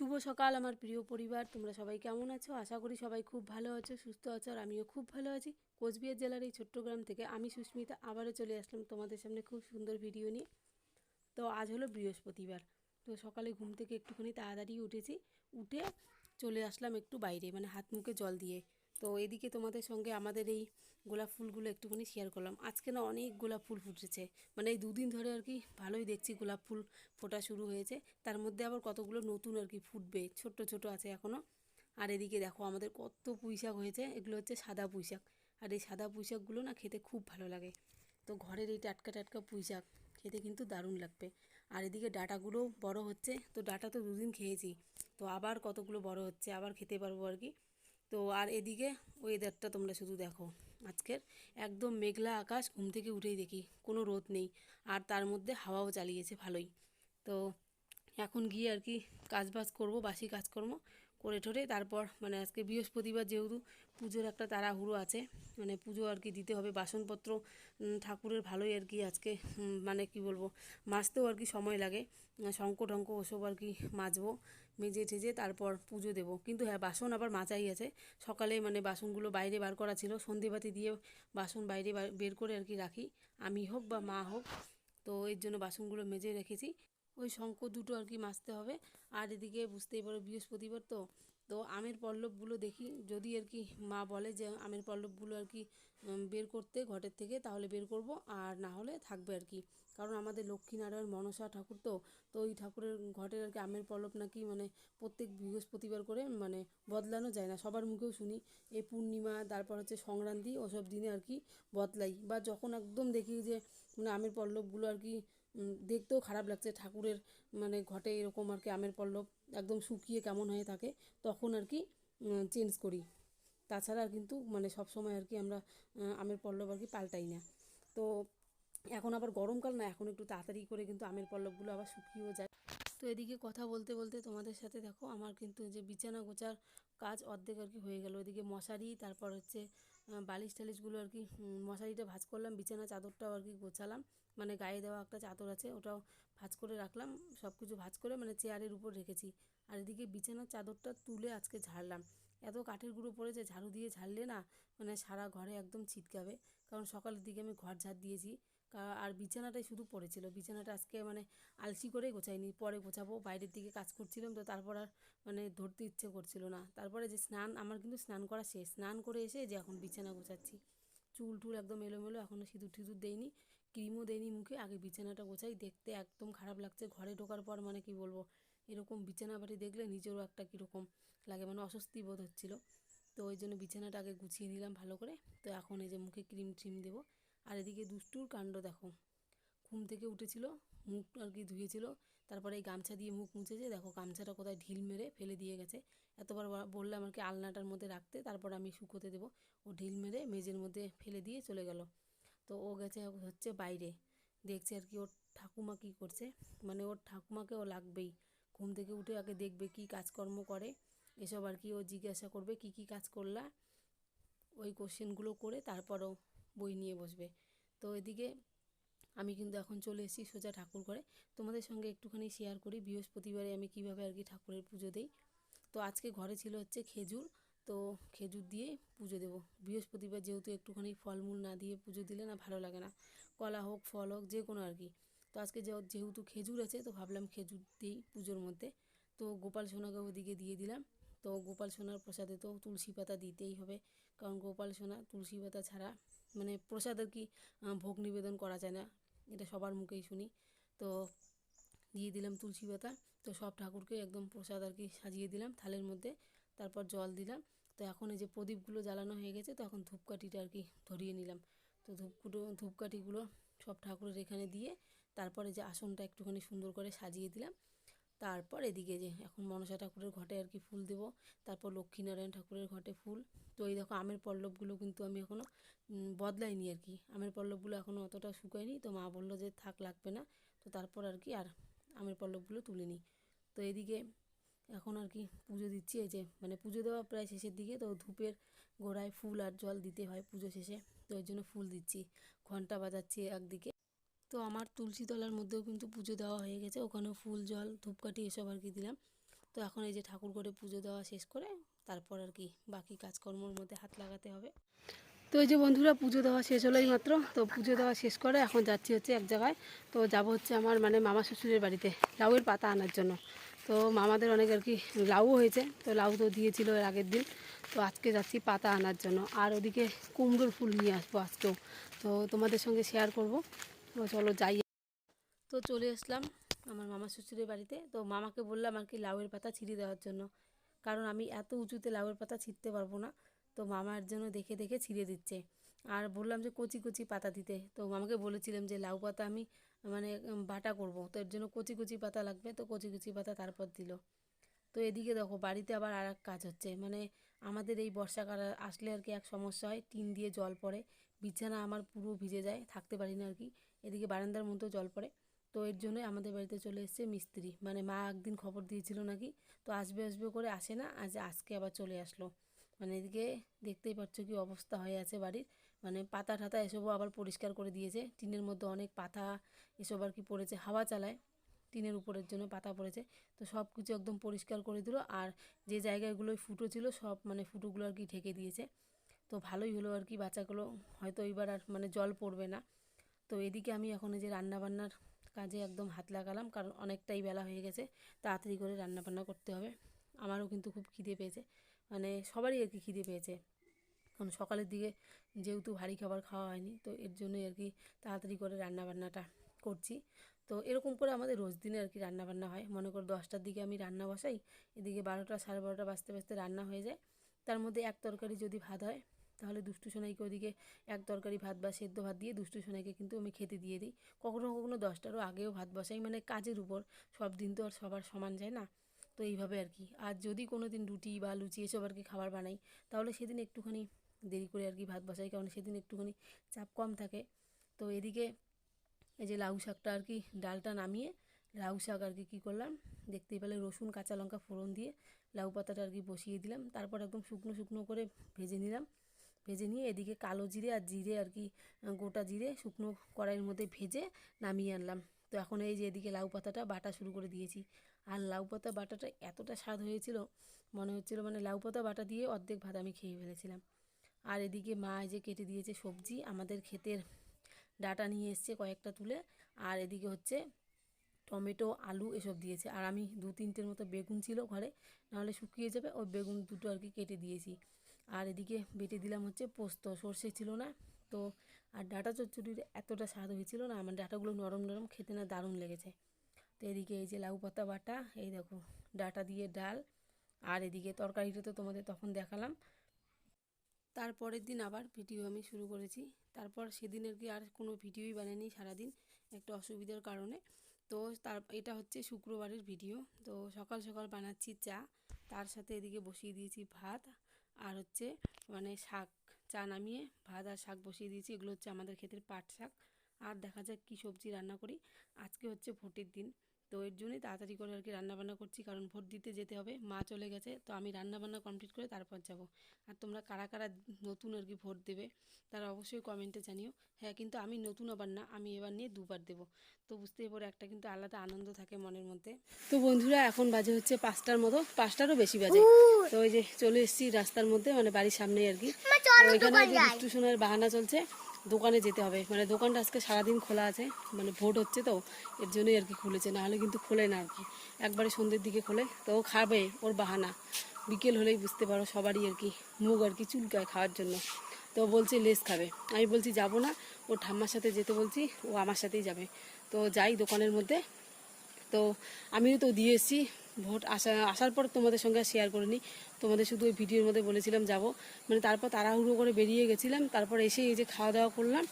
শুভ সকাল আমার প্রিয় পরিবার। তোমরা সবাই কেমন আছো? আশা করি সবাই খুব ভালো আছো, সুস্থ আছো, আর আমিও খুব ভালো আছি। কোচবিহার জেলার এই ছোট্ট গ্রাম থেকে আমি সুস্মিতা আবারও চলে আসলাম তোমাদের সামনে খুব সুন্দর ভিডিও নিয়ে। তো আজ হলো বৃহস্পতিবার। তো সকালে ঘুম থেকে একটুখানি তাড়াতাড়ি উঠেছি। উঠে চলে আসলাম একটু বাইরে মানে হাত মুখে জল দিয়ে। তো এদিকে তোমাদের সঙ্গে আমাদের এই গোলাপ ফুলগুলো একটুখানি শেয়ার করলাম। আজকে না অনেক গোলাপ ফুল ফুটেছে। মানে এই দুদিন ধরে আর কি ভালোই দেখছি গোলাপ ফুল ফোটা শুরু হয়েছে। তার মধ্যে আবার কতগুলো নতুন আর কি ফুটবে, ছোট্ট ছোট আছে এখনও আর এদিকে দেখো আমাদের কত পুঁইশাক হয়েছে, এগুলো হচ্ছে সাদা পুঁইশাক। আর এই সাদা পুঁইশাকগুলো না খেতে খুব ভালো লাগে। তো ঘরের এই টাটকা টাটকা পুঁইশাক খেতে কিন্তু দারুণ লাগবে। আর এদিকে ডাটাগুলোও বড় হচ্ছে, তো ডাটা তো দুদিন খেয়েছি। তো আবার কতগুলো বড় হচ্ছে, আবার খেতে পারব আর কি। তো আর এদিকে ওয়েদারটা তোমরা শুধু দেখো। আজকের একদম মেঘলা আকাশ, ঘুম থেকে উঠেই দেখি কোনো রোদ নেই। আর তার মধ্যে হাওয়াও চালিয়েছে ভালোই। তো এখন গিয়ে আর কি কাজবাজ করব, বাসি কাজকর্ম। করে ঠোরে তারপর মানে আজকে বৃহস্পতিবার যেহেতু পুজোর একটা তাড়াহুড়ো আছে মানে পুজো আর কি দিতে হবে। বাসনপত্র ঠাকুরের ভালোই আর কি আজকে মানে কি বলব, মাজতেও আর কি সময় লাগে। শঙ্খ টঙ্ক ওসব আর কি মাজবো, মেজে ঠেজে তারপর পুজো দেবো। কিন্তু হ্যাঁ বাসন আবার মাচাই আছে। সকালে মানে বাসনগুলো বাইরে বার করা ছিল, সন্ধেবাতি দিয়ে বাসন বাইরে বের করে আর কি রাখি। আমি হোক বা মা হোক, তো এর জন্য বাসনগুলো মেজে রেখেছি। ওই শঙ্খ দুটো আর কি মাজতে হবে। আর এদিকে বুঝতেই পারো বৃহস্পতিবার তো। তো আমের পল্লবগুলো দেখি, যদি আর কি মা বলে যে আমের পল্লবগুলো আর কি বের করতে ঘটের থেকে, তাহলে বের করব। আর না হলে থাকবে আর কি। কারণ আমাদের লক্ষ্মীনারায়ণ, মনসা ঠাকুর তো তো ওই ঠাকুরের ঘটের আর কি আমের পল্লব নাকি মানে প্রত্যেক বৃহস্পতিবার করে মানে বদলানো যায় না। সবার মুখেও শুনি, এই পূর্ণিমা, তারপর হচ্ছে সংক্রান্তি, ওসব দিনে আর কি বদলাই। বা যখন একদম দেখি যে মানে আমের পল্লবগুলো আর কি দেখতেও খারাপ লাগছে। ঠাকুরের মানে ঘটে এরকম আর কি আমের পল্লব একদম শুকিয়ে কেমন হয়ে থাকে, তখন আর কি চেঞ্জ করি। তাছাড়া কিন্তু মানে সব সময় আর কি আমরা আমের পল্লব আর কি পাল্টাই না। তো এখন আবার গরমকাল না, এখন একটু তাড়াতাড়ি করে কিন্তু আমের পল্লবগুলো আবার শুকিয়েও যায়। তো এদিকে কথা বলতে বলতে তোমাদের সাথে দেখো, আমার কিন্তু যে বিছানা গোছার কাজ অর্ধেক আর কি হয়ে গেল। ওইদিকে মশারি, তারপর হচ্ছে বালিশ টালিশগুলো আর কি মশারিটা ভাঁজ করলাম, বিছানা চাদরটাও আর কি গোছালাম। মানে গায়ে দেওয়া একটা চাদর আছে, ওটাও ভাঁজ করে রাখলাম সব কিছু ভাঁজ করে মানে চেয়ারের উপর রেখেছি। আর এদিকে বিছানার চাদরটা তুলে আজকে ঝাড়লাম। এত কাঠের গুঁড়ো পড়েছে, ঝাড়ু দিয়ে ঝাড়লে না মানে সারা ঘরে একদম ছিটকাবে। কারণ সকালের দিকে আমি ঘর ঝাড় দিয়েছি। আর বিছানাটাই শুধু পড়েছিল। বিছানাটা আজকে মানে আলসি করে গোছাইনি। পরে গোছাবো, বাইরের দিকে কাজ করছিলাম তো তারপর আর মানে ধরতে ইচ্ছে করছিল না। তারপরে যে স্নান, আমার কিন্তু স্নান করা শেষ। স্নান করে এসে যে এখন বিছানা গোছাচ্ছি। চুল টুল একদম এলোমেলো, এখনও সিঁদুর টিঁদুর দেইনি, ক্রিমও দেয়নি মুখে। আগে বিছানাটা গোছাই, দেখতে একদম খারাপ লাগছে। ঘরে ঢোকার পর মানে কি বলব, এরকম বিছানা বাড়ি দেখলে নিজেরও একটা কীরকম লাগে মানে অস্বস্তি বোধ হচ্ছিল। তো ওই জন্য বিছানাটা আগে গুছিয়ে নিলাম ভালো করে। তো এখন এই যে মুখে ক্রিম ট্রিম দেবো। আর এদিকে দুষ্টুর কাণ্ড দেখো। ঘুম থেকে উঠেছিল, মুখ আর কি ধুয়েছিল, তারপরে এই গামছা দিয়ে মুখ মুছেছে। দেখো গামছাটা কোথায় ঢিল মেরে ফেলে দিয়ে গেছে। এতবার বললাম আর কি আলনাটার মধ্যে রাখতে, তারপর আমি শুকোতে দেবো। ও ঢিল মেরে মেজের মধ্যে ফেলে দিয়ে চলে গেল। তো ও গেছে হচ্ছে বাইরে। দেখছে আর কি ওর ঠাকুমা কী করছে। মানে ওর ঠাকুমাকে ও লাগবেই। ঘুম থেকে উঠে আগে দেখবে কি কাজকর্ম করে। এসব আর কি ও জিজ্ঞাসা করবে, কি কি কাজ করলা? ওই কোশ্চেনগুলো করে তারপরও বই নিয়ে বসবে। তো এদিকে আমি কিন্তু এখন চলে এসেছি সোজা ঠাকুর ঘরে। তোমাদের সঙ্গে একটুখানি শেয়ার করি বৃহস্পতিবারে আমি কীভাবে আর কি ঠাকুরের পুজো দিই। তো আজকে ঘরে ছিল হচ্ছে খেজুর। তো খেজুর দিয়ে পুজো দেবো। বৃহস্পতিবার যেহেতু একটুখানি ফলমূল না দিয়ে পুজো দিলে না ভালো লাগে না। কলা হোক, ফল হোক, যে কোনো আর কি। তো আজকে যেহেতু খেজুর আছে, তো ভাবলাম খেজুর দিই পুজোর মধ্যে। তো গোপাল সোনাকে ওদিকে দিয়ে দিলাম। তো গোপাল সোনার প্রসাদে তো তুলসী পাতা দিতেই হবে। কারণ গোপাল সোনা তুলসী পাতা ছাড়া মানে প্রসাদ আর কি ভোগ নিবেদন করা যায় না? এটা সবার মুখেই শুনি। তো দিয়ে দিলাম তুলসী পাতা। তো সব ঠাকুরকে একদম প্রসাদ আর কি সাজিয়ে দিলাম থালের মধ্যে। তারপর জল দিলাম। তো এখন এই যে প্রদীপগুলো জ্বালানো হয়ে গেছে, তো এখন ধূপকাঠিটা আর কি ধরিয়ে নিলাম। তো ধূপকুটো, ধূপকাঠিগুলো সব ঠাকুরের এখানে দিয়ে তারপরে যে আসনটা একটুখানি সুন্দর করে সাজিয়ে দিলাম। তারপর এদিকে যে এখন মনসা ঠাকুরের ঘটে আর কি ফুল দেবো, তারপর লক্ষ্মীনারায়ণ ঠাকুরের ঘটে ফুল। তো এই দেখো আমের পল্লবগুলো কিন্তু আমি এখনও বদলাইনি আর কি। আমের পল্লবগুলো এখনও অতটা শুকায়নি, তো মা বলল যে থাক, লাগবে না। তো তারপর আর কি আর আমের পল্লবগুলো তুলে নিই তো এদিকে এখন আর কি পুজো দিচ্ছি, এই যে মানে পুজো দেওয়া প্রায় শেষের দিকে, তো ধূপের গোড়ায় ফুল আর জল দিতে হয় পুজো শেষে। তো ওই জন্য ফুল দিচ্ছি। ঘণ্টা বাজাচ্ছি একদিকে। তো আমার তুলসী তলার মধ্যেও কিন্তু পুজো দেওয়া হয়ে গেছে। ওখানেও ফুল, জল, ধূপকাঠি এসব আর কি দিলাম। তো এখন এই যে ঠাকুর করে পুজো দেওয়া শেষ করে তারপর আর কি বাকি কাজকর্মর মধ্যে হাত লাগাতে হবে। তো এই যে বন্ধুরা, পুজো দেওয়া শেষ হলোই মাত্র। তো পুজো দেওয়া শেষ করে এখন যাচ্ছি হচ্ছে এক জায়গায়। তো যাব হচ্ছে আমার মানে মামা শ্বশুরের বাড়িতে লাউয়ের পাতা আনার জন্য। তো মামাদের অনেক আর কি লাউ হয়েছে। তো লাউ তো দিয়েছিল এর আগের দিন। তো আজকে যাচ্ছি পাতা আনার জন্য। আর ওদিকে কুমড়োর ফুল নিয়ে আসব আজকেও। তো তোমাদের সঙ্গে শেয়ার করব। চলো যাই। তো চলে আসলাম আমার মামা শ্বশুরের বাড়িতে। তো মামাকে বললাম আর কি লাউয়ের পাতা ছিঁড়ে দেওয়ার জন্য। কারণ আমি এত উঁচুতে লাউয়ের পাতা ছিঁড়তে পারব না। তো মামার জন্য দেখে দেখে ছিঁড়ে দিচ্ছে। আর বললাম যে কচি কচি পাতা দিতে। তো মামাকে বলেছিলাম যে লাউ পাতা আমি মানে বাটা করব। তো এর জন্য কচি কচি পাতা লাগবে। তো কচি কচি পাতা তারপর দিল। তো এদিকে দেখো বাড়িতে আবার আর এক কাজ হচ্ছে। মানে আমাদের এই বর্ষাকাল আসলে আর কি এক সমস্যা হয়। টিন দিয়ে জল পড়ে। বিছানা আমার পুরো ভিজে যায়। থাকতে পারি না আর কি। এদিকে বারান্দার মধ্যেও জল পড়ে। তো এর জন্যই আমাদের বাড়িতে চলে এসেছে মিস্ত্রি। মানে মা একদিন খবর দিয়েছিল নাকি, তো আসবে আসবে করে আসে না, আজ আজকে আবার চলে আসলো। মানে এদিকে দেখতেই পাচ্ছ কি অবস্থা হয়ে আছে বাড়ির। মানে পাতা ঠাতা এসবও আবার পরিষ্কার করে দিয়েছে। টিনের মধ্যে অনেক পাতা এসব আর কি পড়েছে, হাওয়া চালায়। টিনের উপরের জন্য পাতা পড়েছে। তো সব কিছু একদম পরিষ্কার করে দিল আর যে জায়গাগুলোয় ফুটো ছিল সব মানে ফুটোগুলো আর কি ঢেকে দিয়েছে। তো ভালোই হলো আর কি বাচ্চাগুলো, হয়তো এবার আর মানে জল পড়বে না। তো এদিকে আমি এখন এই যে রান্নাবান্নার কাজে একদম হাত লাগালাম, কারণ অনেকটাই বেলা হয়ে গেছে, তাড়াতাড়ি করে রান্নাবান্না করতে হবে। আমারও কিন্তু খুব খিদে পেয়েছে মানে সবারই আর কি খিদে পেয়েছে। কারণ সকালের দিকে যেহেতু ভারী খাবার খাওয়া হয়নি, তো এর জন্যই আর কি তাড়াতাড়ি করে রান্নাবান্নাটা করছি। তো এরকম করে আমাদের রোজ দিনে আর কি রান্নাবান্না হয়। মনে করো দশটার দিকে আমি রান্না বসাই, এদিকে বারোটা সাড়ে বারোটা বাজতে বাজতে রান্না হয়ে যায়। তার মধ্যে এক তরকারি যদি ভাত হয় তাহলে দুষ্টু সোনাইকে ওদিকে এক তরকারি ভাত বা সেদ্ধ ভাত দিয়ে দুষ্টু সোনাইকে কিন্তু আমি খেতে দিয়ে দিই। কখনো কখনো দশটারও আগেও ভাত বসাই মানে কাজের উপর। সব দিন তো আর সবার সমান যায় না। তো এইভাবে আর কি। আর যদি কোনো দিন রুটি বা লুচি এসব আর কি খাবার বানাই, তাহলে সেদিন একটুখানি দেরি করে আর কি ভাত বসাই, কারণ সেদিন একটুখানি চাপ কম থাকে। তো এদিকে এই যে লাউ শাকটা আর কি ডালটা নামিয়ে লাউ শাক আর কি কী করলাম, দেখতেই পেলে রসুন, কাঁচা লঙ্কা ফোড়ন দিয়ে লাউ পাতাটা আর কি বসিয়ে দিলাম। তারপর একদম শুকনো শুকনো করে ভেজে নিলাম। ভেজে নিয়ে এদিকে কালো জিরে আর জিরে আর কি গোটা জিরে শুকনো কড়াইয়ের মধ্যে ভেজে নামিয়ে আনলাম। তো এখন এই যে এদিকে লাউ পাতাটা বাটা শুরু করে দিয়েছি। আর লাউ পাতা বাটাটা এতটা স্বাদ হয়েছিল, মনে হচ্ছিল মানে লাউ পাতা বাটা দিয়ে অর্ধেক ভাত আমি খেয়ে ফেলেছিলাম। আর এদিকে মা যে কেটে দিয়েছে সবজি, আমাদের ক্ষেতের ডাটা নিয়ে এসছে কয়েকটা তুলে। আর এদিকে হচ্ছে টমেটো, আলু এসব দিয়েছে। আর আমি দু তিনটের মতো বেগুন ছিল ঘরে, নাহলে শুকিয়ে যাবে। ওই বেগুন দুটো আর কি কেটে দিয়েছি। আর এদিকে বেটে দিলাম হচ্ছে পোস্ত, সর্ষে ছিল না। তো আর ডাটা চচ্চড়ির এতটা স্বাদ হয়েছিল না, আমার ডাটাগুলো নরম নরম খেতে না দারুণ লেগেছে। তো এদিকে এই যে লাউ পাতা বাটা, এই দেখো, ডাটা দিয়ে ডাল। আর এদিকে তরকারিটা তো তোমাদের তখন দেখালাম। তারপরের দিন আবার ভিডিও আমি শুরু করেছি। তারপর সেদিন আর কি আর কোনো ভিডিওই বানাইনি সারাদিন, একটা অসুবিধার কারণে। তো তার, এটা হচ্ছে শুক্রবারের ভিডিও। তো সকাল সকাল বানাচ্ছি চা, তার সাথে এদিকে বসিয়ে দিয়েছি ভাত। আর হচ্ছে মানে শাক, চা নামিয়ে ভাত আর শাক বসিয়ে দিয়েছি। এগুলো হচ্ছে আমাদের ক্ষেতের পাট শাক। আর দেখা যাক কী সবজি রান্না করি। আজকে হচ্ছে ভোটের দিন। তো এর জন্যই তাড়াতাড়ি করে আর কি রান্নাবান্না করছি কারণ ভোট দিতে যেতে হবে মা চলে গেছে তো আমি রান্নাবান্না কমপ্লিট করে তারপর যাব। আর তোমরা কারা কারা নতুন আর কি ভোট দেবে তারা অবশ্যই কমেন্টে জানিও। হ্যাঁ কিন্তু আমি নতুন আবার না আমি এবার নিয়ে দুবার দেবো। তো বুঝতেই পারো একটা কিন্তু আলাদা আনন্দ থাকে মনের মধ্যে। তো বন্ধুরা এখন বাজে হচ্ছে পাঁচটার মতো পাঁচটারও বেশি বাজে। তো ওই যে চলে এসেছি রাস্তার মধ্যে মানে বাড়ির সামনেই আর কি। ওইখানে দুষ্টু সোনার বাহানা চলছে। দোকানে যেতে হবে। মানে দোকানটা আজকে সারাদিন খোলা আছে মানে ভোট হচ্ছে তো, এর জন্যই আর কি খুলেছে, নাহলে কিন্তু খোলে না আর কি। একবারে সন্ধ্যের দিকে খোলে, তো ও খাবে ওর বাহানা। বিকেল হলেই বুঝতে পারো সবারই আর কি মুখ আর কি চুলকায় খাওয়ার জন্য। তো বলছে লেস খাবে। আমি বলছি যাব না ও ঠাম্মার সাথে যেতে বলছি, ও আমার সাথেই যাবে। তো যাই দোকানের মধ্যে। তো আমিও তো দিয়ে এসেছি ভোট আসা, আসার পর তোমাদের সঙ্গে শেয়ার করিনি। তোমাদের শুধু ওই ভিডিওর মধ্যে বলেছিলাম যাব। মানে তারপর তাড়াহুড়ো করে বেরিয়ে গেছিলাম, তারপর এসে এই যে খাওয়া দাওয়া করলাম,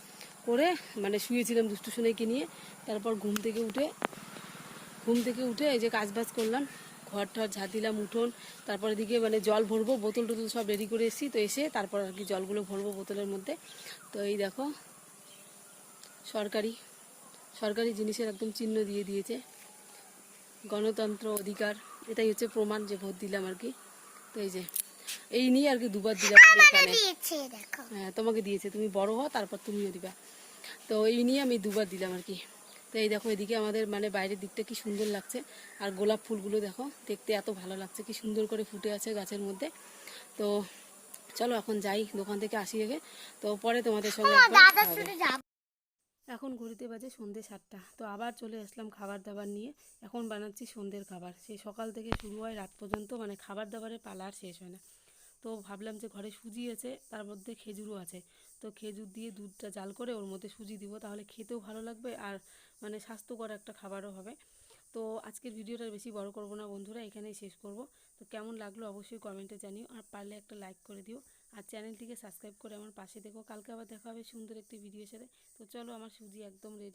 করে মানে শুয়েছিলাম দুষ্টু সোনাইকে নিয়ে, তারপর ঘুম থেকে উঠে, ঘুম থেকে উঠে এই যে কাজ বাজ করলাম ঘর টর ঝাঁ দিলাম, উঠোন, তারপর এদিকে মানে জল ভরবো, বোতল টোতল সব রেডি করে এসেছি, তো এসে তারপর আর কি জলগুলো ভরবো বোতলের মধ্যে। তো এই দেখো, সরকারি সরকারি জিনিসের একদম চিহ্ন দিয়ে দিয়েছে। গণতন্ত্র অধিকার এটাই হচ্ছে প্রমাণ যে ভোট দিলাম আর কি। তো এই যে এই নিয়ে আর কি দুবার দিলাম এখানে। হ্যাঁ তোমাকে দিয়েছে তুমি বড় হও তারপর তুমিও দিবা। তো এই নিয়ে আমি দুবার দিলাম আর কি। তো এই দেখো এদিকে আমাদের মানে বাইরের দিকটা কি সুন্দর লাগছে। আর গোলাপ ফুলগুলো দেখো দেখতে এত ভালো লাগছে কি সুন্দর করে ফুটে আছে গাছের মধ্যে। তো চলো এখন যাই দোকান থেকে আসি আগে। তো পরে তোমাদের সঙ্গে এখন ঘড়িতে বাজে সন্ধে সাতটা। তো আবার চলে আসলাম খাবার দাবার নিয়ে। এখন বানাচ্ছি সন্ধ্যের খাবার। সেই সকাল থেকে শুরু হয়, রাত পর্যন্ত মানে খাবার দাবারের পালা শেষ হয় না। তো ভাবলাম যে ঘরে সুজি আছে, তার মধ্যে খেজুরও আছে। তো খেজুর দিয়ে দুধটা জাল করে ওর মধ্যে সুজি দিব, তাহলে খেতেও ভালো লাগবে আর মানে স্বাস্থ্যকর একটা খাবারও হবে। তো আজকের ভিডিওটা বেশি বড় করব না বন্ধুরা, এখানেই শেষ করব। তো কেমন লাগল অবশ্যই কমেন্টে জানিও, আর পারলে একটা লাইক করে দিও। আর চ্যানেলটিকে সাবস্ক্রাইব করে আমার পাশে দেখো কালকে আবার দেখা হবে সুন্দর একটি ভিডিওর সাথে। তো চলো, আমার সুজি একদম রেডি